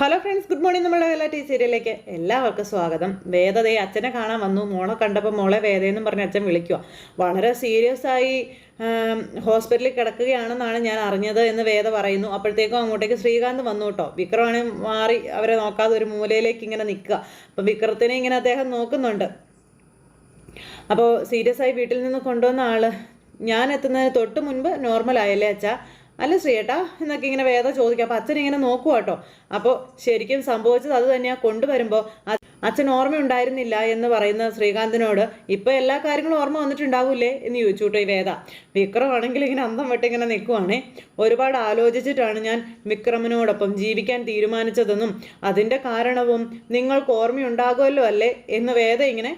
Hello friends good morning നമ്മുടെ വേല T സീരിയലിലേക്ക് എല്ലാവർക്കും സ്വാഗതം. വേദതയെ അച്ഛനെ കാണാൻ വന്നു. മോളെ കണ്ടപ്പോൾ മോളെ വേദയെന്നും പറഞ്ഞ് അച്ഛൻ വിളിക്കുക. വളരെ സീരിയസ് ആയി ഹോസ്പിറ്റലിൽ കിടക്കുകയാണെന്നാണ് ഞാൻ അറിഞ്ഞത് എന്ന് വേദ പറയുന്നു. അപ്പോഴത്തേക്കും അങ്ങോട്ടേക്ക് ശ്രീകാന്ത് വന്നു കേട്ടോ. വിക്രമാണെ മാറി അവരെ നോക്കാതെ ഒരു മൂലയിലേക്ക് ഇങ്ങനെ നിൽക്കുക. അപ്പം വിക്രത്തിനെ ഇങ്ങനെ അദ്ദേഹം നോക്കുന്നുണ്ട്. അപ്പോൾ സീരിയസ് ആയി വീട്ടിൽ നിന്ന് കൊണ്ടുവന്ന ആൾ ഞാൻ എത്തുന്നതിന് തൊട്ട് മുൻപ് നോർമൽ ആയല്ലേ അച്ഛാ? അല്ല ശ്രീയേട്ടാ എന്നൊക്കെ ഇങ്ങനെ വേദ ചോദിക്കുക അപ്പോൾ അച്ഛൻ ഇങ്ങനെ നോക്കുക കേട്ടോ അപ്പോൾ ശരിക്കും സംഭവിച്ചത് അത് തന്നെയാണ് കൊണ്ടുവരുമ്പോൾ അച്ഛൻ ഓർമ്മയുണ്ടായിരുന്നില്ല എന്ന് പറയുന്ന ശ്രീകാന്തിനോട് ഇപ്പോൾ എല്ലാ കാര്യങ്ങളും ഓർമ്മ വന്നിട്ടുണ്ടാവില്ലേ എന്ന് ചോദിച്ചു കേട്ടോ ഈ വേദ. വിക്രമാണെങ്കിൽ ഇങ്ങനെ അന്തം വെട്ടിങ്ങനെ നിൽക്കുവാണേ ഒരുപാട് ആലോചിച്ചിട്ടാണ് ഞാൻ വിക്രമനോടൊപ്പം ജീവിക്കാൻ തീരുമാനിച്ചതെന്നും അതിന്റെ കാരണവും നിങ്ങൾക്ക് ഓർമ്മയുണ്ടാകുമല്ലോ അല്ലേ എന്ന് വേദ ഇങ്ങനെ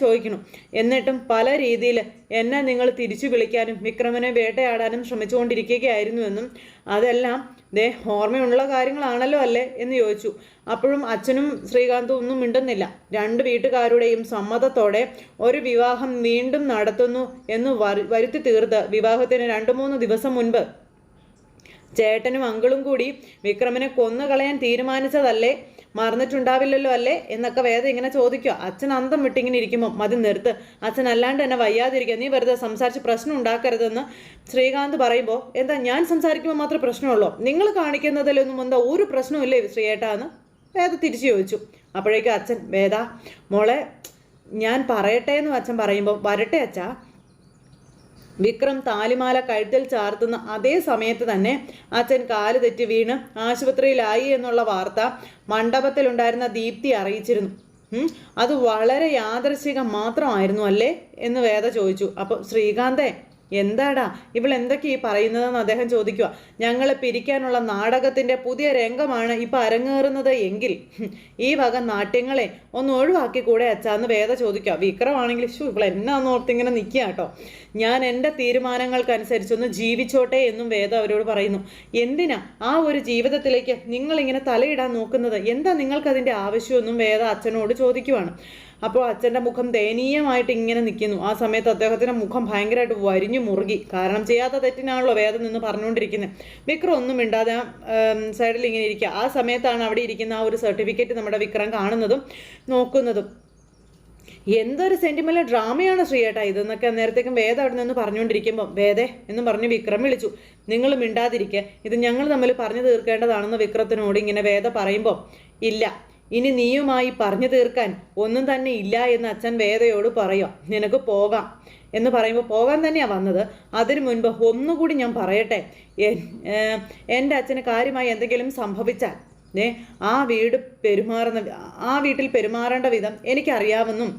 ചോദിക്കണം എന്നിട്ടും പല രീതിയിൽ എന്നെ നിങ്ങൾ തിരിച്ചു വിളിക്കാനും വിക്രമനെ വേട്ടയാടാനും ശ്രമിച്ചുകൊണ്ടിരിക്കുകയായിരുന്നുവെന്നും അതെല്ലാം ദേ ഓർമ്മയുള്ള കാര്യങ്ങളാണല്ലോ അല്ലേ എന്ന് ചോദിച്ചു. അപ്പോഴും അച്ഛനും ശ്രീകാന്തും ഒന്നും മിണ്ടുന്നില്ല. രണ്ട് വീട്ടുകാരുടെയും സമ്മതത്തോടെ ഒരു വിവാഹം വീണ്ടും നടത്തുന്നു എന്ന് വരുത്തി തീർത്ത് വിവാഹത്തിന് രണ്ട് മൂന്ന് ദിവസം മുൻപ് ചേട്ടനും അങ്കിളും കൂടി വിക്രമനെ കൊന്നു കളയാൻ തീരുമാനിച്ചതല്ലേ? മറന്നിട്ടുണ്ടാവില്ലല്ലോ അല്ലേ? എന്നൊക്കെ വേദ ഇങ്ങനെ ചോദിക്കുക. അച്ഛൻ അന്തം വിട്ടിങ്ങനെ ഇരിക്കുമ്പോൾ മതി നിർത്ത്. അച്ഛൻ അല്ലാണ്ട് എന്നെ വയ്യാതിരിക്കുക. നീ വെറുതെ സംസാരിച്ച് പ്രശ്നം ഉണ്ടാക്കരുതെന്ന് ശ്രീകാന്ത് പറയുമ്പോൾ എന്താ ഞാൻ സംസാരിക്കുമ്പോൾ മാത്രമേ പ്രശ്നമുള്ളൂ? നിങ്ങൾ കാണിക്കുന്നതിലൊന്നും എന്താ ഒരു പ്രശ്നമില്ലേ ശ്രീയേട്ടാ എന്ന് വേദ തിരിച്ചു ചോദിച്ചു. അപ്പോഴേക്കും അച്ഛൻ വേദ മോളെ ഞാൻ പറയട്ടെ എന്ന് അച്ഛൻ പറയുമ്പോൾ വരട്ടെ അച്ഛാ. വിക്രം താലിമാല കഴുത്തിൽ ചാർത്തുന്ന അതേ സമയത്ത് തന്നെ അച്ഛൻ കാൽ തെറ്റി വീണ് ആശുപത്രിയിലായി എന്നുള്ള വാർത്ത മണ്ഡപത്തിലുണ്ടായിരുന്ന ദീപ്തി അറിയിച്ചിരുന്നു. അത് വളരെ യാദർശികം മാത്രമായിരുന്നു അല്ലേ? എന്ന് വേദ ചോദിച്ചു. അപ്പോൾ ശ്രീകാന്തേ എന്താടാ? ഇവൾ എന്തൊക്കെ ഈ പറയുന്നതെന്ന് അദ്ദേഹം ചോദിക്കുക. ഞങ്ങളെ പിരിക്കാനുള്ള നാടകത്തിന്റെ പുതിയ രംഗമാണ് ഇപ്പൊ അരങ്ങേറുന്നത് എങ്കിൽ. ഈ വക നാട്യങ്ങളെ ഒന്ന് ഒഴിവാക്കി കൂടെ അച്ഛാന്ന് വേദ ചോദിക്കുക. വിക്രമാണെങ്കിൽ ഷു ഇവൾ എന്നാന്ന് ഓർത്തിങ്ങനെ നിൽക്കുക കേട്ടോ. ഞാൻ എന്റെ തീരുമാനങ്ങൾക്കനുസരിച്ചൊന്ന് ജീവിച്ചോട്ടെ എന്നും വേദ അവരോട് പറയുന്നു. എന്തിനാ ആ ഒരു ജീവിതത്തിലേക്ക് നിങ്ങളിങ്ങനെ തലയിടാൻ നോക്കുന്നത്? എന്താ നിങ്ങൾക്കതിന്റെ ആവശ്യമൊന്നും വേദ അച്ഛനോട് ചോദിക്കുവാണ്. അപ്പോൾ അച്ഛന്റെ മുഖം ദയനീയമായിട്ട് ഇങ്ങനെ നിൽക്കുന്നു. ആ സമയത്ത് അദ്ദേഹത്തിന്റെ മുഖം ഭയങ്കരമായിട്ട് വരിഞ്ഞു മുറുകി. കാരണം ചെയ്യാത്ത തെറ്റിനാണല്ലോ വേദം നിന്ന് പറഞ്ഞുകൊണ്ടിരിക്കുന്നത്. വിക്രം ഒന്നും മിണ്ടാതെ സൈഡിൽ ഇങ്ങനെ ഇരിക്കുക. ആ സമയത്താണ് അവിടെ ഇരിക്കുന്ന ആ ഒരു സർട്ടിഫിക്കറ്റ് നമ്മുടെ വിക്രം കാണുന്നതും നോക്കുന്നതും. എന്തൊരു സെന്റിമെന്റ് ഡ്രാമയാണ് ശ്രീയേട്ടാ ഇതെന്നൊക്കെ നേരത്തേക്കും വേദ അവിടെ നിന്ന് പറഞ്ഞുകൊണ്ടിരിക്കുമ്പോൾ വേദേ എന്ന് പറഞ്ഞ് വിക്രം വിളിച്ചു. നിങ്ങൾ മിണ്ടാതിരിക്കുക ഇത് ഞങ്ങൾ തമ്മിൽ പറഞ്ഞു തീർക്കേണ്ടതാണെന്ന് വിക്രത്തിനോട് ഇങ്ങനെ വേദ പറയുമ്പോൾ ഇല്ല ഇനി നീയുമായി പറഞ്ഞു തീർക്കാൻ ഒന്നും തന്നെ ഇല്ല എന്ന് അച്ഛൻ വേദയോട് പറയുക നിനക്ക് പോകാം എന്ന് പറയുമ്പോൾ പോകാൻ തന്നെയാണ് വന്നത്. അതിനു മുൻപ് ഒന്നുകൂടി ഞാൻ പറയട്ടെ. എന്റെ അച്ഛന് കാര്യമായി എന്തെങ്കിലും സംഭവിച്ചാൽ ഏ ആ വീട് പെരുമാറുന്ന ആ വീട്ടിൽ പെരുമാറേണ്ട വിധം എനിക്കറിയാമെന്നും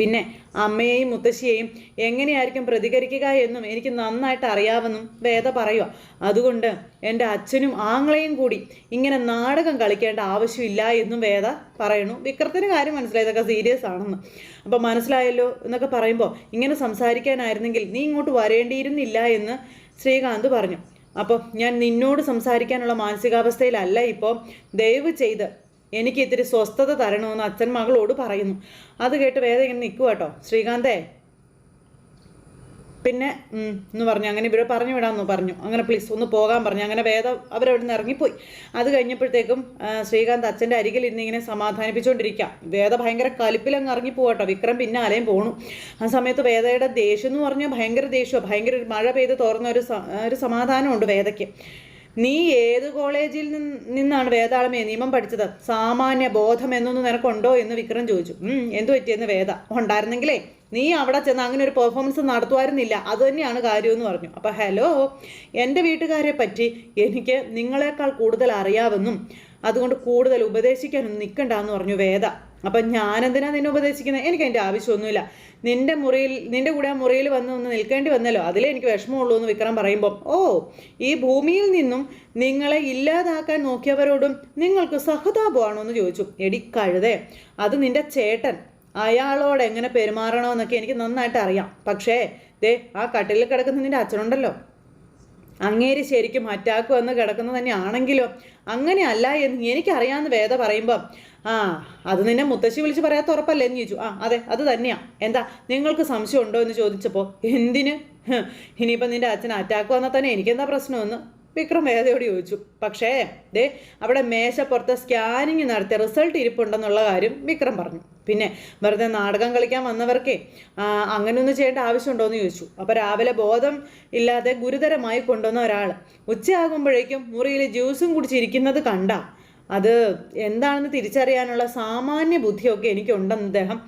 പിന്നെ അമ്മയെയും മുത്തശ്ശിയെയും എങ്ങനെയായിരിക്കും പ്രതികരിക്കുക എന്നും എനിക്ക് നന്നായിട്ട് അറിയാമെന്നും വേദ പറയുക അതുകൊണ്ട് എന്റെ അച്ഛനും ആങ്ങളെയും കൂടി ഇങ്ങനെ നാടകം കളിക്കേണ്ട ആവശ്യമില്ല എന്നും വേദ പറയണു വിക്രത്തിന് കാര്യം മനസ്സിലായി. ഇതൊക്കെ സീരിയസ് ആണെന്ന്. അപ്പോൾ മനസ്സിലായല്ലോ എന്നൊക്കെ പറയുമ്പോൾ ഇങ്ങനെ സംസാരിക്കാനായിരുന്നെങ്കിൽ നീ ഇങ്ങോട്ട് വരേണ്ടിയിരുന്നില്ല എന്ന് ശ്രീകാന്ത് പറഞ്ഞു. അപ്പോൾ ഞാൻ നിന്നോട് സംസാരിക്കാനുള്ള മാനസികാവസ്ഥയിലല്ല ഇപ്പോൾ ദയവ് ചെയ്ത് എനിക്ക് ഇത്തിരി സ്വസ്ഥത തരണമെന്ന് അച്ഛൻ മകളോട് പറയുന്നു. അത് കേട്ട് വേദ ഇങ്ങനെ നിൽക്കുക കേട്ടോ. ശ്രീകാന്തേ. പിന്നെ എന്ന് പറഞ്ഞു. അങ്ങനെ ഇവരെ പറഞ്ഞു വിടാമെന്ന് പറഞ്ഞു. അങ്ങനെ പ്ലീസ് ഒന്ന് പോകാൻ പറഞ്ഞു. അങ്ങനെ വേദ അവരവിടെ നിന്ന് ഇറങ്ങിപ്പോയി. അത് കഴിഞ്ഞപ്പോഴത്തേക്കും ശ്രീകാന്ത് അച്ഛന്റെ അരികിൽ ഇരുന്ന് ഇങ്ങനെ സമാധാനിപ്പിച്ചുകൊണ്ടിരിക്കാം. വേദ ഭയങ്കര കലിപ്പിലങ്ങ് ഇറങ്ങിപ്പോകട്ടോ വിക്രം പിന്നെ പിന്നാലെയും പോണു. ആ സമയത്ത് വേദയുടെ ദേഷ്യം എന്ന് പറഞ്ഞാൽ ഭയങ്കര ദേഷ്യമാണ് ഭയങ്കര മഴ പെയ്ത് തോർന്ന ഒരു ഒരു സമാധാനമുണ്ട് വേദയ്ക്ക്. നീ ഏത് കോളേജിൽ നിന്ന് നിന്നാണ് വേതാളമേ നിയമം പഠിച്ചത്? സാമാന്യ ബോധം എന്നൊന്നും നിനക്കുണ്ടോ എന്ന് വിക്രം ചോദിച്ചു. എന്തു പറ്റിയെന്ന് വേദ. ഉണ്ടായിരുന്നെങ്കിലേ നീ അവിടെ ചെന്ന് അങ്ങനെ ഒരു പെർഫോമൻസ് നടത്തുമായിരുന്നില്ല. അത് തന്നെയാണ് കാര്യമെന്ന് പറഞ്ഞു. അപ്പോൾ ഹലോ എന്റെ വീട്ടുകാരെ പറ്റി എനിക്ക് നിങ്ങളെക്കാൾ കൂടുതൽ അറിയാമെന്നും അതുകൊണ്ട് കൂടുതൽ ഉപദേശിക്കാനൊന്നും നിൽക്കണ്ടെന്ന് പറഞ്ഞു വേദ. അപ്പം ഞാനെന്തിനാ നിന്നെ ഉപദേശിക്കുന്നത് എനിക്ക് അതിന്റെ ആവശ്യമൊന്നുമില്ല. നിന്റെ മുറിയിൽ നിന്റെ കൂടെ ആ മുറിയിൽ വന്ന് ഒന്ന് നിൽക്കേണ്ടി വന്നല്ലോ. അതിലേ എനിക്ക് വിഷമമുള്ളൂ എന്ന് വിക്രം പറയുമ്പോൾ ഓ ഈ ഭൂമിയിൽ നിന്നും നിങ്ങളെ ഇല്ലാതാക്കാൻ നോക്കിയവരോടും നിങ്ങൾക്ക് സഹതാപമാണോ എന്ന് ചോദിച്ചു. എടി കഴുതേ അത് നിന്റെ ചേട്ടൻ. അയാളോട് എങ്ങനെ പെരുമാറണമെന്നൊക്കെ എനിക്ക് നന്നായിട്ട് അറിയാം. പക്ഷേ ദേ ആ കട്ടിലിൽ കിടക്കുന്ന നിന്റെ അച്ഛനുണ്ടല്ലോ. അങ്ങേര് ശരിക്കും അറ്റാക്ക് വന്ന് കിടക്കുന്നത് തന്നെ തന്നെയാണെങ്കിലോ? അങ്ങനെയല്ല എന്ന് എനിക്കറിയാമെന്ന് വേദ പറയുമ്പം ആ അത് നിന്നെ മുത്തശ്ശി വിളിച്ച് പറയാത്ത ഉറപ്പല്ലേ? എന്ന് ചോദിച്ചു. ആ അതെ അത് തന്നെയാ. എന്താ നിങ്ങൾക്ക് സംശയം ഉണ്ടോ എന്ന് ചോദിച്ചപ്പോൾ എന്തിന്? ഇനിയിപ്പം നിന്റെ അച്ഛൻ അറ്റാക്ക് വന്നാൽ തന്നെ എനിക്കെന്താ പ്രശ്നമെന്ന്? വിക്രം വേദയോട് ചോദിച്ചു. പക്ഷേ ദേ അവിടെ മേശപ്പുറത്ത് സ്കാനിങ് നടത്തിയ റിസൾട്ട് ഇരിപ്പുണ്ടെന്നുള്ള കാര്യം വിക്രം പറഞ്ഞു. പിന്നെ വെറുതെ നാടകം കളിക്കാൻ വന്നവർക്കേ അങ്ങനെയൊന്നും ചെയ്യേണ്ട ആവശ്യമുണ്ടോ എന്ന് ചോദിച്ചു. അപ്പോൾ രാവിലെ ബോധം ഇല്ലാതെ ഗുരുതരമായി കൊണ്ടുവന്ന ഒരാൾ ഉച്ചയാകുമ്പോഴേക്കും മുറിയിൽ ജ്യൂസും കുടിച്ചിരിക്കുന്നത് കണ്ട. അത് എന്താണെന്ന് തിരിച്ചറിയാനുള്ള സാമാന്യ ബുദ്ധിയൊക്കെ എനിക്കുണ്ടെന്ന് അദ്ദേഹം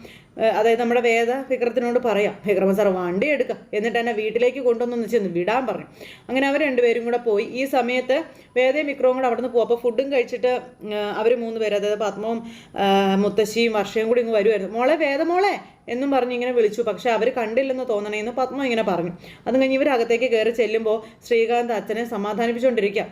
അതായത് നമ്മുടെ വേദ വിക്രത്തിനോട് പറയാം വിക്രമ സാർ വണ്ടി എടുക്കാം. എന്നിട്ട് എന്നെ വീട്ടിലേക്ക് കൊണ്ടുവന്നു ചെന്ന് വിടാൻ പറഞ്ഞു. അങ്ങനെ അവർ രണ്ടുപേരും കൂടെ പോയി. ഈ സമയത്ത് വേദയും വിക്രവും കൂടെ അവിടെ നിന്ന് പോകും അപ്പോൾ ഫുഡും കഴിച്ചിട്ട് അവർ മൂന്ന് പേര് അതായത് പത്മവും മുത്തശ്ശിയും വർഷയും കൂടി ഇങ്ങ് വരുമായിരുന്നു മോളെ വേദ മോളെ എന്നും പറഞ്ഞ് ഇങ്ങനെ വിളിച്ചു. പക്ഷെ അവർ കണ്ടില്ലെന്ന് തോന്നണേന്ന് പത്മ ഇങ്ങനെ പറഞ്ഞു. അത് കഴിഞ്ഞ് ഇവരകത്തേക്ക് കയറി ചെല്ലുമ്പോൾ ശ്രീകാന്ത് അച്ഛനെ സമാധാനിപ്പിച്ചുകൊണ്ടിരിക്കുക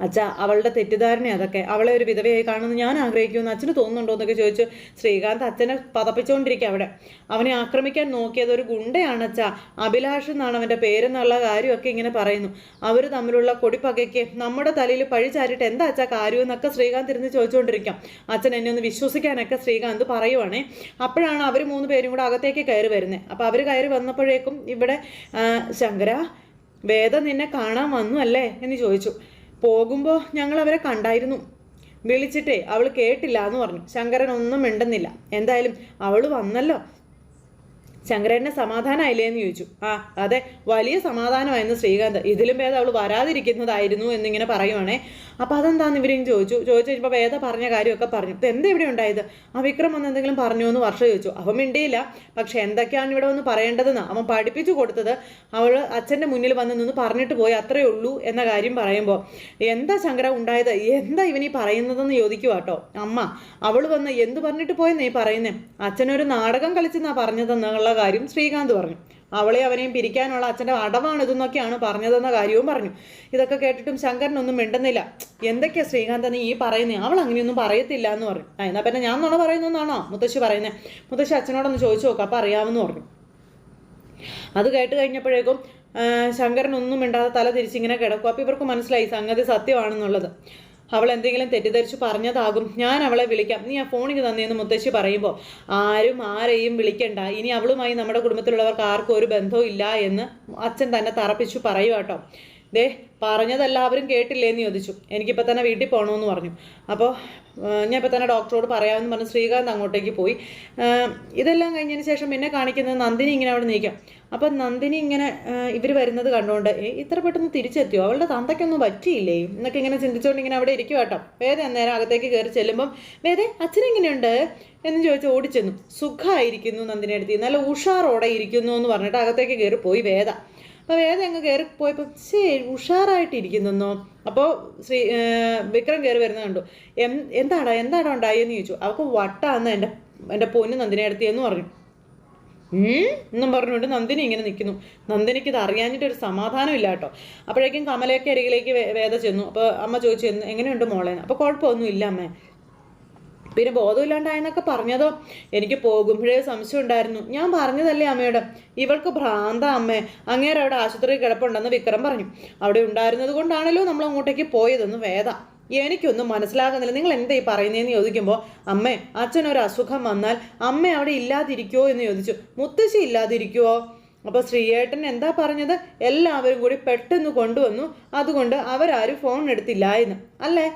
അച്ഛ അവളുടെ തെറ്റിദ്ധാരണ അതൊക്കെ. അവളെ ഒരു വിധവയായി കാണുമെന്ന് ഞാൻ ആഗ്രഹിക്കുമെന്ന് അച്ഛന് തോന്നുന്നുണ്ടോ എന്നൊക്കെ ചോദിച്ചു. ശ്രീകാന്ത് അച്ഛനെ പതപ്പിച്ചുകൊണ്ടിരിക്കുക അവിടെ. അവനെ ആക്രമിക്കാൻ നോക്കിയത് ഒരു ഗുണ്ടയാണ് അച്ഛ. അഭിലാഷ് എന്നാണ് അവന്റെ പേരെന്നുള്ള കാര്യമൊക്കെ ഇങ്ങനെ പറയുന്നു. അവർ തമ്മിലുള്ള കൊടിപ്പകയ്ക്ക് നമ്മുടെ തലയിൽ പഴി ചാരിട്ട് എന്താ അച്ഛാ കാര്യമെന്നൊക്കെ ശ്രീകാന്ത് ഇരുന്ന് ചോദിച്ചുകൊണ്ടിരിക്കാം അച്ഛൻ എന്നെ ഒന്ന് വിശ്വസിക്കാനൊക്കെ ശ്രീകാന്ത് പറയുവാണേ. അപ്പോഴാണ് അവർ മൂന്ന് പേരും കൂടെ അകത്തേക്ക് കയറി വരുന്നത് അപ്പോൾ അവർ കയറി വന്നപ്പോഴേക്കും ഇവിടെ ശങ്കര വേദ നിന്നെ കാണാൻ വന്നു അല്ലേ എന്ന് ചോദിച്ചു. പോകുമ്പോൾ ഞങ്ങൾ അവരെ കണ്ടായിരുന്നു. വിളിച്ചിട്ടേ അവൾ കേട്ടില്ല എന്ന് പറഞ്ഞു. ശങ്കരൻ ഒന്നും മിണ്ടുന്നില്ല. എന്തായാലും അവൾ വന്നല്ലോ. ശങ്കരേട്ടനെ സമാധാനമായില്ലേ എന്ന് ചോദിച്ചു. ആ അതെ വലിയ സമാധാനമായിരുന്നു ശ്രീകാന്ത്. ഇതിലും ഭേദം അവൾ വരാതിരിക്കുന്നതായിരുന്നു എന്നിങ്ങനെ പറയുവാണേ. അപ്പോൾ അതെന്താന്ന് ഇവരും ചോദിച്ചു ചോദിച്ചു? കഴിഞ്ഞപ്പോൾ വേദ പറഞ്ഞ കാര്യമൊക്കെ പറഞ്ഞു. ഇപ്പം എന്താ ഇവിടെ ഉണ്ടായത്? ആ വിക്രം വന്ന് എന്തെങ്കിലും പറഞ്ഞു എന്ന് വർഷ ചോദിച്ചു. അവൻ മിണ്ടിയില്ല. പക്ഷെ എന്തൊക്കെയാണ് ഇവിടെ വന്ന് പറയേണ്ടതെന്ന്? അവൻ പഠിപ്പിച്ചു കൊടുത്തത് അവൾ അച്ഛന്റെ മുന്നിൽ വന്ന് നിന്ന് പറഞ്ഞിട്ട് പോയി അത്രയേ ഉള്ളൂ എന്ന കാര്യം പറയുമ്പോൾ എന്താ ശങ്കര ഉണ്ടായത്? എന്താ ഇവനീ പറയുന്നതെന്ന് ചോദിക്കുക കേട്ടോ അമ്മ അവൾ വന്ന് എന്ത് പറഞ്ഞിട്ട് പോയെന്നേ പറയുന്നേ? അച്ഛനൊരു നാടകം കളിച്ചെന്നാ പറഞ്ഞതെന്നുള്ള കാര്യം ശ്രീകാന്ത് പറഞ്ഞു. അവളെ അവനെയും പിരിക്കാനുള്ള അച്ഛന്റെ അടവാണ് ഇതെന്നൊക്കെയാണ് പറഞ്ഞതെന്ന കാര്യവും പറഞ്ഞു. ഇതൊക്കെ കേട്ടിട്ടും ശങ്കരനൊന്നും മിണ്ടുന്നില്ല. എന്തൊക്കെയാ ശ്രീകാന്ത് നീ ഈ പറയുന്നേ? അവൾ അങ്ങനെയൊന്നും പറയത്തില്ല എന്ന് പറഞ്ഞു. ആ എന്നാൽ പിന്നെ ഞാൻ നുണ പറയുന്നതെന്നാണോ മുത്തശ്ശി പറയുന്നത് മുത്തശ്ശി അച്ഛനോടൊന്ന് ചോദിച്ചു നോക്കാം അപ്പം അറിയാമെന്ന് പറഞ്ഞു. അത് കേട്ട് കഴിഞ്ഞപ്പോഴേക്കും ശങ്കരൻ ഒന്നും മിണ്ടാതെ തല തിരിച്ചിങ്ങനെ കിടക്കും. അപ്പോൾ ഇവർക്ക് മനസ്സിലായി സംഗതി സത്യമാണെന്നുള്ളത്. അവൾ എന്തെങ്കിലും തെറ്റിദ്ധരിച്ച് പറഞ്ഞതാകും. ഞാൻ അവളെ വിളിക്കാം. നീ ആ ഫോണിക്ക് തന്നെയെന്ന് മുത്തശ്ശി പറയുമ്പോൾ ആരും ആരെയും വിളിക്കണ്ട. ഇനി അവളുമായി നമ്മുടെ കുടുംബത്തിലുള്ളവർക്ക് ആർക്കും ഒരു ബന്ധവും ഇല്ല എന്ന് അച്ഛൻ തന്നെ തറപ്പിച്ചു പറയുക കേട്ടോ ദേ പറഞ്ഞതെല്ലാവരും കേട്ടില്ലേന്ന് ചോദിച്ചു. എനിക്കിപ്പോൾ തന്നെ വീട്ടിൽ പോകണമെന്ന് പറഞ്ഞു. അപ്പോൾ ഞാൻ ഇപ്പോൾ തന്നെ ഡോക്ടറോട് പറയാമെന്ന് പറഞ്ഞ് ശ്രീകാന്ത് അങ്ങോട്ടേക്ക് പോയി. ഇതെല്ലാം കഴിഞ്ഞതിന് ശേഷം പിന്നെ കാണിക്കുന്നത് നന്ദിനി ഇങ്ങനെ അവിടെ നീക്കാം അപ്പം നന്ദിനി ഇങ്ങനെ ഇവർ വരുന്നത് കണ്ടുകൊണ്ട് ഇത്ര പെട്ടെന്ന് തിരിച്ചെത്തിയോ? അവളുടെ തന്തയ്ക്കൊന്നും പറ്റിയില്ലേ? എന്നൊക്കെ ഇങ്ങനെ ചിന്തിച്ചുകൊണ്ട് ഇങ്ങനെ അവിടെ ഇരിക്കും കേട്ടോ വേദ അന്നേരം അകത്തേക്ക് കയറി ചെല്ലുമ്പം വേദേ അച്ഛനെങ്ങനെയുണ്ട് എന്ന് ചോദിച്ച് ഓടിച്ചെന്നു. സുഖമായിരിക്കുന്നു നന്ദിനി അടുത്ത്. നല്ല ഉഷാറോടെ ഇരിക്കുന്നു എന്ന് പറഞ്ഞിട്ട് അകത്തേക്ക് കയറി പോയി വേദ. അപ്പോൾ വേദ അങ്ങ് കയറി പോയപ്പോൾ ശേ ഉഷാറായിട്ടിരിക്കുന്നോ അപ്പോൾ ശ്രീ വിക്രം കയറി വരുന്നത് കണ്ടു. എം എന്താടാ എന്താടാ ഉണ്ടായെന്ന് ചോദിച്ചു. അവൾക്ക് വട്ടാന്ന് എന്റെ എന്റെ പൊന്ന് എന്ന് പറഞ്ഞു. എന്നും പറഞ്ഞുകൊണ്ട് നന്ദിനി ഇങ്ങനെ നിൽക്കുന്നു. നന്ദിനിക്ക് ഇത് അറിയാഞ്ഞിട്ട് ഒരു സമാധാനം ഇല്ല കേട്ടോ. അപ്പോഴേക്കും കമലയൊക്കെ അരികിലേക്ക് വേദ ചെന്നു. അപ്പോൾ അമ്മ ചോദിച്ചു "എന്ത്- എങ്ങനെയുണ്ട് മോളേന്ന് അപ്പോൾ കുഴപ്പമൊന്നും ഇല്ല അമ്മേ. പിന്നെ ബോധമില്ലാണ്ടായെന്നൊക്കെ പറഞ്ഞതോ? എനിക്ക് പോകുമ്പോഴേ സംശയം ഉണ്ടായിരുന്നു. ഞാൻ പറഞ്ഞതല്ലേ അമ്മയോട്? ഇവൾക്ക് ഭ്രാന്ത അമ്മേ. അങ്ങേരെ അവിടെ ആശുപത്രിയിൽ കിടപ്പുണ്ടെന്ന് വിക്രം പറഞ്ഞു. അവിടെ ഉണ്ടായിരുന്നത് കൊണ്ടാണല്ലോ നമ്മൾ അങ്ങോട്ടേക്ക് പോയതെന്ന് വേദ. എനിക്കൊന്നും മനസ്സിലാകുന്നില്ല. നിങ്ങൾ എന്താ ഈ പറയുന്നതെന്ന് ചോദിക്കുമ്പോൾ അമ്മേ അച്ഛനൊരു അസുഖം വന്നാൽ അമ്മ അവിടെ ഇല്ലാതിരിക്കുമോ എന്ന് ചോദിച്ചു. മുത്തശ്ശി ഇല്ലാതിരിക്കുമോ അപ്പോൾ ശ്രീയേട്ടൻ എന്താ പറഞ്ഞത്? എല്ലാവരും കൂടി പെട്ടെന്ന് കൊണ്ടുവന്നു. അതുകൊണ്ട് അവരാരും ഫോൺ എടുത്തില്ല എന്ന് അല്ലേ?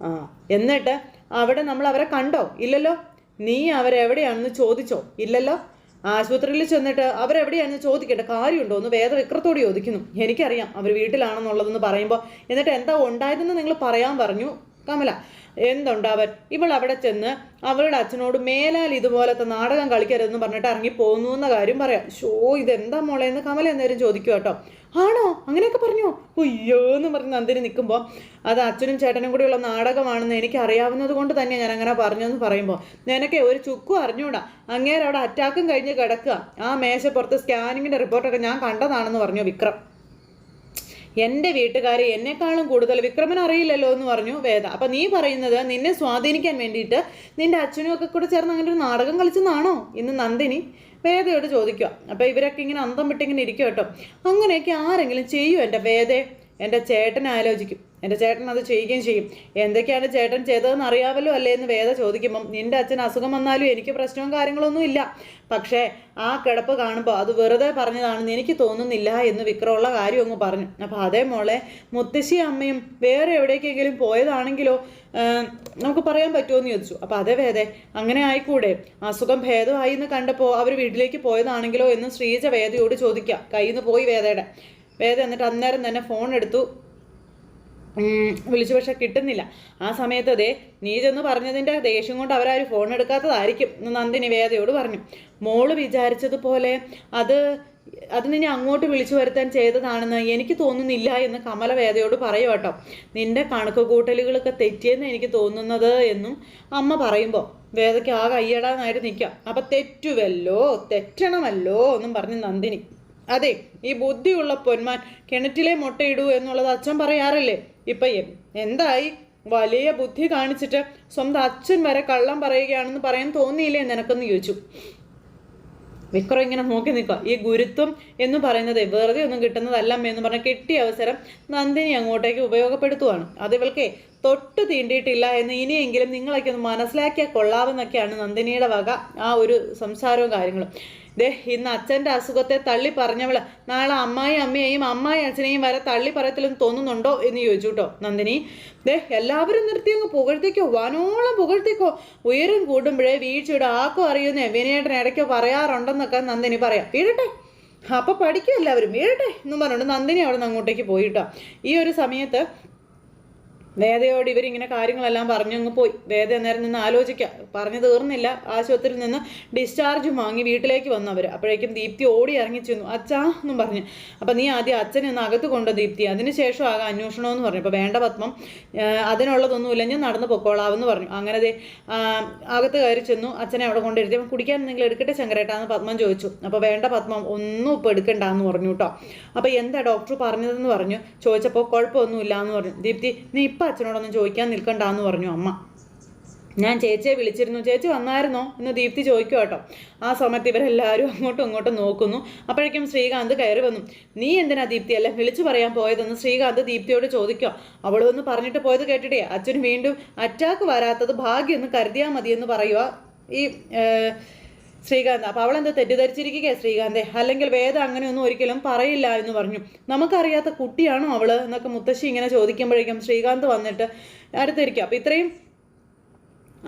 ആ എന്നിട്ട് അവിടെ നമ്മൾ അവരെ കണ്ടോ? ഇല്ലല്ലോ? നീ അവരെവിടെയാണെന്ന് ചോദിച്ചോ? ഇല്ലല്ലോ? ആശുപത്രിയിൽ ചെന്നിട്ട് അവരെവിടെയാണെന്ന് ചോദിക്കട്ടെ? കാര്യമുണ്ടോ? എന്ന് വേദ വിക്രത്തോട് ചോദിക്കുന്നു. എനിക്കറിയാം അവർ വീട്ടിലാണെന്നുള്ളതെന്ന് പറയുമ്പോൾ. എന്നിട്ട് എന്താ ഉണ്ടായതെന്ന് നിങ്ങൾ പറയാൻ പറഞ്ഞു കമല. എന്തുണ്ടാവൻ? ഇവൾ അവിടെ ചെന്ന് അവളുടെ അച്ഛനോട് മേലാൽ ഇതുപോലത്തെ നാടകം കളിക്കരുതെന്ന് പറഞ്ഞിട്ട് ഇറങ്ങി പോകുന്നു എന്ന കാര്യം പറയാം. ഷോ ഇതെന്താ മോളെ എന്ന് കമല എന്നേരം ചോദിക്കും കേട്ടോ. ആണോ? അങ്ങനെയൊക്കെ പറഞ്ഞു? അയ്യോ എന്ന് പറഞ്ഞ് നന്ദിനി നിൽക്കുമ്പോൾ അത് അച്ഛനും ചേട്ടനും കൂടിയുള്ള നാടകമാണെന്ന് എനിക്ക് അറിയാവുന്നത് കൊണ്ട് തന്നെ ഞാൻ അങ്ങനെ പറഞ്ഞു എന്ന് പറയുമ്പോൾ നിനക്ക് ഒരു ചുക്കും അറിഞ്ഞൂടാ. അങ്ങേരെ അവിടെ അറ്റാക്കും കഴിഞ്ഞ് കിടക്കുക. ആ മേശപ്പുറത്ത് സ്കാനിങ്ങിന്റെ റിപ്പോർട്ടൊക്കെ ഞാൻ കണ്ടതാണെന്ന് പറഞ്ഞു വിക്രം. എന്റെ വീട്ടുകാർ എന്നെക്കാളും കൂടുതൽ വിക്രമൻ അറിയില്ലല്ലോ എന്ന് പറഞ്ഞു വേദ. അപ്പം നീ പറയുന്നത് നിന്നെ സ്വാധീനിക്കാൻ വേണ്ടിയിട്ട് നിന്റെ അച്ഛനും ഒക്കെ കൂടെ ചേർന്ന് അങ്ങനെ ഒരു നാടകം കളിച്ചെന്നാണോ? ഇന്ന് നന്ദിനി. വേദയോട് ചോദിക്കുക അപ്പോൾ ഇവരൊക്കെ ഇങ്ങനെ അന്തം വിട്ടിങ്ങനെ ഇരിക്കും കേട്ടോ. അങ്ങനെയൊക്കെ ആരെങ്കിലും ചെയ്യും എന്റെ വേദേ? എന്റെ ചേട്ടനെ ആലോചിക്കും. എന്റെ ചേട്ടൻ അത് ചെയ്യുകയും ചെയ്യും. എന്തൊക്കെയാണ് ചേട്ടൻ ചെയ്തതെന്ന് അറിയാമല്ലോ അല്ലേ എന്ന് വേദ ചോദിക്കുമ്പം നിന്റെ അച്ഛൻ അസുഖം വന്നാലും എനിക്ക് പ്രശ്നവും കാര്യങ്ങളൊന്നും ഇല്ല. പക്ഷേ ആ കിടപ്പ് കാണുമ്പോൾ അത് വെറുതെ പറഞ്ഞതാണെന്ന് എനിക്ക് തോന്നുന്നില്ല എന്ന് വിക്രമുള്ള കാര്യം അങ്ങ് പറഞ്ഞു. അപ്പോൾ അതേ മോളെ മുത്തശ്ശി അമ്മയും വേറെ എവിടേക്കെങ്കിലും പോയതാണെങ്കിലോ നമുക്ക് പറയാൻ പറ്റുമോ എന്ന് ചോദിച്ചു. അപ്പോൾ അതേ വേദേ അങ്ങനെ ആയിക്കൂടെ? അസുഖം ഭേദമായി എന്ന് കണ്ടപ്പോൾ അവർ വീട്ടിലേക്ക് പോയതാണെങ്കിലോ? എന്ന് ശ്രീജ വേദയോട് ചോദിക്കുക കയ്യിൽ നിന്ന് പോയി വേദയുടെ. വേദ എന്നിട്ട് അന്നേരം തന്നെ ഫോൺ എടുത്തു. വിളിച്ചു പക്ഷെ കിട്ടുന്നില്ല. ആ സമയത്ത് അതേ നീ ചെന്ന് പറഞ്ഞതിന്റെ ദേഷ്യം കൊണ്ട് അവരാരും ഫോൺ എടുക്കാത്തതായിരിക്കും എന്ന് നന്ദിനി വേദയോട് പറഞ്ഞു. മോൾ വിചാരിച്ചതുപോലെ അത് അത് നിന്നെ അങ്ങോട്ട് വിളിച്ചു വരുത്താൻ ചെയ്തതാണെന്ന് എനിക്ക് തോന്നുന്നില്ല എന്ന് കമല വേദയോട് പറയും കേട്ടോ. നിന്റെ കണക്ക് കൂട്ടലുകളൊക്കെ തെറ്റിയെന്ന് എനിക്ക് തോന്നുന്നത് എന്നും അമ്മ പറയുമ്പോൾ വേദയ്ക്ക് ആ കയ്യടാന്നായിട്ട് നിൽക്കാം അപ്പം തെറ്റുവല്ലോ തെറ്റണമല്ലോ എന്നും പറഞ്ഞ് നന്ദിനി. അതെ ഈ ബുദ്ധിയുള്ള പൊന്മാൻ കിണറ്റിലെ മുട്ടയിടൂ എന്നുള്ളത് അച്ഛൻ പറയാറില്ലേ? ഇപ്പൊ എന്തായി? വലിയ ബുദ്ധി കാണിച്ചിട്ട് സ്വന്തം അച്ഛൻ വരെ കള്ളം പറയുകയാണെന്ന് പറയാൻ തോന്നിയില്ലേ നിനക്കെന്ന് ചോദിച്ചു. വിക്രം ഇങ്ങനെ നോക്കി നിൽക്കുക. ഈ ഗുരുത്വം എന്ന് പറയുന്നത് വെറുതെ ഒന്നും കിട്ടുന്നതല്ല എന്ന് പറഞ്ഞ കിട്ടിയ അവസരം നന്ദിനി അങ്ങോട്ടേക്ക് ഉപയോഗപ്പെടുത്തുവാണ്. അത് ഇവൾക്കേ തൊട്ട് തീണ്ടിയിട്ടില്ല എന്ന് ഇനിയെങ്കിലും നിങ്ങളൊക്കെ ഒന്ന് മനസ്സിലാക്കിയാൽ കൊള്ളാമെന്നൊക്കെയാണ് നന്ദിനിയുടെ വക ആ ഒരു സംസാരവും കാര്യങ്ങളും. ദേ ഇന്ന് അച്ഛന്റെ അസുഖത്തെ തള്ളി പറഞ്ഞവൾ നാളെ അമ്മായി അമ്മയെയും അമ്മായി അച്ഛനെയും വരെ തള്ളി പറയത്തില്ലെന്ന് തോന്നുന്നുണ്ടോ എന്ന് ചോദിച്ചു കേട്ടോ നന്ദിനി. ദേ എല്ലാവരും നിർത്തി അങ്ങ് പുകഴ്ത്തിക്കോ വനോളം പുകഴ്ത്തിക്കോ. ഉയരം കൂടുമ്പോഴേ വീഴ്ചയുടെ ആക്കോ അറിയുന്ന വിനയേട്ടൻ ഇടയ്ക്ക് പറയാറുണ്ടെന്നൊക്കെ നന്ദിനി പറയാം. വീഴട്ടെ. അപ്പൊ പഠിക്കും എല്ലാവരും വീഴട്ടെ എന്നും പറഞ്ഞുകൊണ്ട് നന്ദിനി അവിടെ നിന്ന് അങ്ങോട്ടേക്ക് പോയിട്ടോ. ഈ ഒരു സമയത്ത് വേദയോട് ഇവരിങ്ങനെ കാര്യങ്ങളെല്ലാം പറഞ്ഞങ്ങ് പോയി. വേദ അന്നേരം നിന്ന് ആലോചിക്കുക പറഞ്ഞു തീർന്നില്ല. ആശുപത്രിയിൽ നിന്ന് ഡിസ്ചാർജ് വാങ്ങി വീട്ടിലേക്ക് വന്നു അവർ അപ്പോഴേക്കും ദീപ്തി ഓടി ഇറങ്ങി ചെന്നു അച്ഛാ എന്നും പറഞ്ഞു. അപ്പം നീ ആദ്യം അച്ഛനെ ഒന്ന് അകത്ത് കൊണ്ടു ദീപ്തി. അതിനുശേഷം ആകെ അന്വേഷണമെന്ന് പറഞ്ഞു. അപ്പോൾ വേണ്ട പത്മം. അതിനുള്ളതൊന്നുമില്ല. ഞാൻ നടന്ന് പൊക്കോളാവെന്ന് പറഞ്ഞു. അങ്ങനെ അകത്ത് കയറി ചെന്നു. അച്ഛനെ അവിടെ കൊണ്ടിരുത്തി അപ്പം കുടിക്കാൻ നിങ്ങൾ എടുക്കട്ടെ ശങ്കരേട്ടാന്ന് പത്മം ചോദിച്ചു. അപ്പോൾ വേണ്ട പത്മം ഒന്നും ഇപ്പോൾ എടുക്കണ്ടെന്ന് പറഞ്ഞു കേട്ടോ അപ്പോൾ എന്താ ഡോക്ടർ പറഞ്ഞതെന്ന് പറഞ്ഞു. ചോദിച്ചപ്പോൾ കുഴപ്പമൊന്നുമില്ല എന്ന് പറഞ്ഞു. ദീപ്തി നീ ഇപ്പം അച്ഛനോടൊന്നും ചോദിക്കാൻ നിൽക്കണ്ടെന്ന് പറഞ്ഞു അമ്മ. ഞാൻ ചേച്ചിയെ വിളിച്ചിരുന്നു. ചേച്ചി വന്നായിരുന്നോ? എന്ന് ദീപ്തി ചോദിക്കും കേട്ടോ. ആ സമയത്ത് ഇവരെല്ലാവരും അങ്ങോട്ടും ഇങ്ങോട്ടും നോക്കുന്നു. അപ്പോഴേക്കും ശ്രീകാന്ത് കയറി വന്നു. നീ എന്തിനാ ദീപ്തി അല്ല വിളിച്ചു പറയാൻ പോയതെന്ന്? ശ്രീകാന്ത് ദീപ്തിയോട് ചോദിക്കുക അവളൊന്ന് പറഞ്ഞിട്ട് പോയത് കേട്ടിട്ടേ. അച്ഛന് വീണ്ടും അറ്റാക്ക് വരാത്തത് ഭാഗ്യം എന്ന് കരുതിയാൽ മതിയെന്ന് പറയുക ഈ ശ്രീകാന്ത് അപ്പോൾ അവളെന്താ തെറ്റിദ്ധരിച്ചിരിക്കുക ശ്രീകാന്തെ? അല്ലെങ്കിൽ വേദ അങ്ങനെയൊന്നും ഒരിക്കലും പറയില്ല എന്ന് പറഞ്ഞു. നമുക്കറിയാത്ത കുട്ടിയാണോ അവൾ? എന്നൊക്കെ മുത്തശ്ശി ഇങ്ങനെ ചോദിക്കുമ്പോഴേക്കും ശ്രീകാന്ത് വന്നിട്ട് അടുത്തിരിക്കുക അപ്പോൾ ഇത്രയും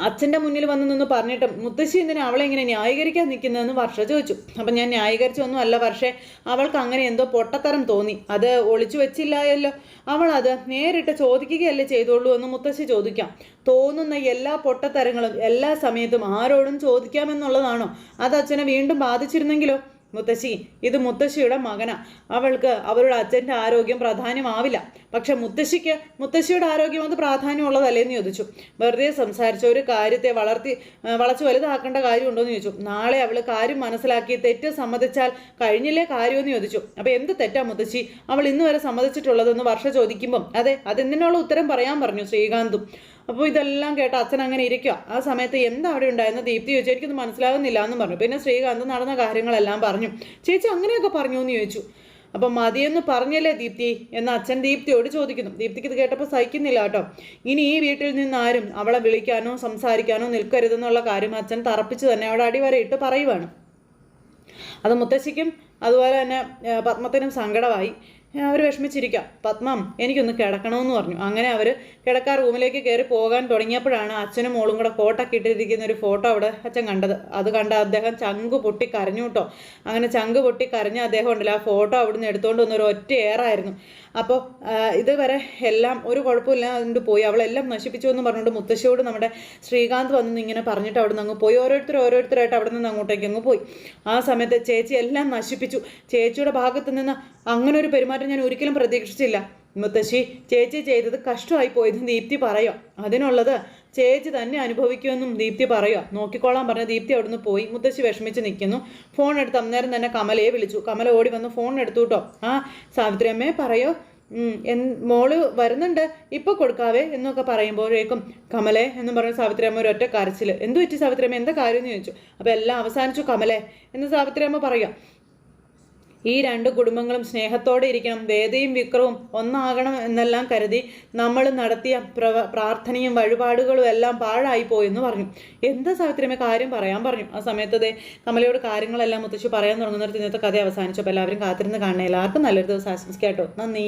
അച്ഛന്റെ മുന്നിൽ വന്ന് നിന്ന് പറഞ്ഞിട്ട് മുത്തശ്ശി എന്തിനാ അവളെ ഇങ്ങനെ ന്യായീകരിക്കാൻ നിൽക്കുന്നതെന്ന് വർഷ ചോദിച്ചു. അപ്പം ഞാൻ ന്യായീകരിച്ചൊന്നും അല്ല പക്ഷേ അവൾക്ക് അങ്ങനെ എന്തോ പൊട്ടത്തരം തോന്നി. അത് ഒളിച്ചു വെച്ചില്ലായല്ലോ. അവൾ അത് നേരിട്ട് ചോദിക്കുകയല്ലേ ചെയ്തോളൂ എന്ന് മുത്തശ്ശി ചോദിക്കാം. തോന്നുന്ന എല്ലാ പൊട്ടത്തരങ്ങളും എല്ലാ സമയത്തും ആരോടും ചോദിക്കാമെന്നുള്ളതാണോ? അത് അച്ഛനെ വീണ്ടും ബാധിച്ചിരുന്നെങ്കിലോ? മുത്തശ്ശി ഇത് മുത്തശ്ശിയുടെ മകനാണ് അവൾക്ക് അവരുടെ അച്ഛന്റെ ആരോഗ്യം പ്രാധാന്യമാവില്ല. പക്ഷെ മുത്തശ്ശിക്ക് മുത്തശ്ശിയുടെ ആരോഗ്യം അത് പ്രാധാന്യമുള്ളതല്ലേന്ന് ചോദിച്ചു. വെറുതെ സംസാരിച്ച ഒരു കാര്യത്തെ വളർത്തി വളച്ച് വലുതാക്കേണ്ട കാര്യമുണ്ടോ എന്ന് ചോദിച്ചു. നാളെ അവൾ കാര്യം മനസ്സിലാക്കി തെറ്റ് സമ്മതിച്ചാൽ കഴിഞ്ഞില്ലേ കാര്യമെന്ന് ചോദിച്ചു. അപ്പോൾ എന്ത് തെറ്റാ മുത്തശ്ശി? അവൾ ഇന്ന് വരെ സമ്മതിച്ചിട്ടുള്ളതെന്ന് വർഷ ചോദിക്കുമ്പം. അതെ അതെന്തിനുള്ള ഉത്തരം പറയാൻ പറഞ്ഞു ശ്രീകാന്തും. അപ്പോൾ ഇതെല്ലാം കേട്ട് അച്ഛൻ അങ്ങനെ ഇരിക്കുക. ആ സമയത്ത് എന്താ അവിടെ ഉണ്ടായിരുന്ന ദീപ്തി ചോദിച്ചു. എനിക്കൊന്നും മനസ്സിലാകുന്നില്ല എന്നും പറഞ്ഞു. പിന്നെ ശ്രീകാന്ത് നടന്ന കാര്യങ്ങളെല്ലാം പറഞ്ഞു. ചേച്ചി അങ്ങനെയൊക്കെ പറഞ്ഞു എന്ന് ചോദിച്ചു. അപ്പം മതിയെന്ന് പറഞ്ഞല്ലേ ദീപ്തി? എന്ന് അച്ഛൻ ദീപ്തിയോട് ചോദിക്കുന്നു. ദീപ്തിക്ക് ഇത് കേട്ടപ്പോൾ സഹിക്കുന്നില്ല കേട്ടോ. ഇനി ഈ വീട്ടിൽ നിന്ന് ആരും അവളെ വിളിക്കാനോ സംസാരിക്കാനോ നിൽക്കരുതെന്നുള്ള കാര്യം അച്ഛൻ തറപ്പിച്ച് തന്നെ അവിടെ അടിവരയിട്ട് പറയുവാണ്. അത് മുത്തശ്ശിക്കും അതുപോലെ തന്നെ പത്മത്തിനും സങ്കടമായി. അവർ വിഷമിച്ചിരിക്കാം. പത്മം എനിക്കൊന്ന് കിടക്കണമെന്ന് പറഞ്ഞു. അങ്ങനെ അവർ കിടക്കാർ റൂമിലേക്ക് കയറി പോകാൻ തുടങ്ങിയപ്പോഴാണ് അച്ഛനും മോളും കൂടെ കോട്ടൊക്കെ ഇട്ടിരിക്കുന്ന ഒരു ഫോട്ടോ അവിടെ അച്ഛൻ കണ്ടത്. അത് കണ്ട അദ്ദേഹം ചങ്ക് പൊട്ടി കരഞ്ഞു കേട്ടോ. അങ്ങനെ ചങ്ക് പൊട്ടി കരഞ്ഞ അദ്ദേഹം ഉണ്ടല്ലോ ആ ഫോട്ടോ അവിടുന്ന് എടുത്തുകൊണ്ട് വന്ന ഒരു ഒറ്റ ഏറായിരുന്നു. അപ്പോൾ ഇതുവരെ എല്ലാം ഒരു കുഴപ്പമില്ലാണ്ട് പോയി. അവളെല്ലാം നശിപ്പിച്ചു എന്ന് പറഞ്ഞുകൊണ്ട് മുത്തശ്ശിയോട് നമ്മുടെ ശ്രീകാന്ത് വന്നു ഇങ്ങനെ പറഞ്ഞിട്ട് അവിടെ നിന്ന് അങ്ങ് പോയി. ഓരോരുത്തർ ഓരോരുത്തരായിട്ട് അവിടെ നിന്ന് അങ്ങോട്ടേക്ക് അങ്ങ് പോയി. ആ സമയത്ത് ചേച്ചി എല്ലാം നശിപ്പിച്ചു. ചേച്ചിയുടെ ഭാഗത്ത് നിന്ന് അങ്ങനെ ഒരു പെരുമാറ്റം ഞാൻ ഒരിക്കലും പ്രതീക്ഷിച്ചില്ല. മുത്തശ്ശി ചേച്ചി ചെയ്തത് കഷ്ടമായി പോയതെന്ന് ദീപ്തി പറയോ? അതിനുള്ളത് ചേച്ചി തന്നെ അനുഭവിക്കുമെന്നും ദീപ്തി പറയോ? നോക്കിക്കോളാൻ പറഞ്ഞ ദീപ്തി അവിടുന്ന് പോയി. മുത്തശ്ശി വിഷമിച്ച് നിൽക്കുന്നു ഫോൺ എടുത്ത് അന്നേരം തന്നെ കമലയെ വിളിച്ചു. കമല ഓടി വന്ന് ഫോൺ എടുത്തു കേട്ടോ. ആ സാവിത്രി അമ്മേ പറയോ? എൻ മോൾ വരുന്നുണ്ട്. ഇപ്പൊ കൊടുക്കാവേ എന്നൊക്കെ പറയുമ്പോഴേക്കും കമലെ എന്ന് പറഞ്ഞ സാവിത്രിയമ്മ ഒരു ഒറ്റ കരച്ചിൽ എന്തു പറ്റി സാവിത്രിയമ്മ എന്താ കാര്യം എന്ന് ചോദിച്ചു. അപ്പോൾ എല്ലാം അവസാനിച്ചു കമലെ എന്ന് സാവിത്രിയമ്മ പറയാം. ഈ രണ്ട് കുടുംബങ്ങളും സ്നേഹത്തോടെ ഇരിക്കണം. വേദയും വിക്രവും ഒന്നാകണം എന്നെല്ലാം കരുതി നമ്മൾ നടത്തിയ പ്രാർത്ഥനയും വഴിപാടുകളും എല്ലാം പാഴായി പോയെന്ന് പറഞ്ഞു. എന്താ സാവിത്രിയമ്മ കാര്യം പറയാൻ പറഞ്ഞു? ആ സമയത്ത് ദേ കമലയോട് കാര്യങ്ങളെല്ലാം മുത്തശ്ശി പറയാൻ തുടങ്ങുന്നിടത്ത് ഇന്നത്തെ കഥ അവസാനിച്ചപ്പോൾ എല്ലാവരും കാത്തിരുന്ന് കാണണേ. എല്ലാവർക്കും നല്ലൊരു ദിവസം ആശംസിക്കാട്ടോ നന്ദി.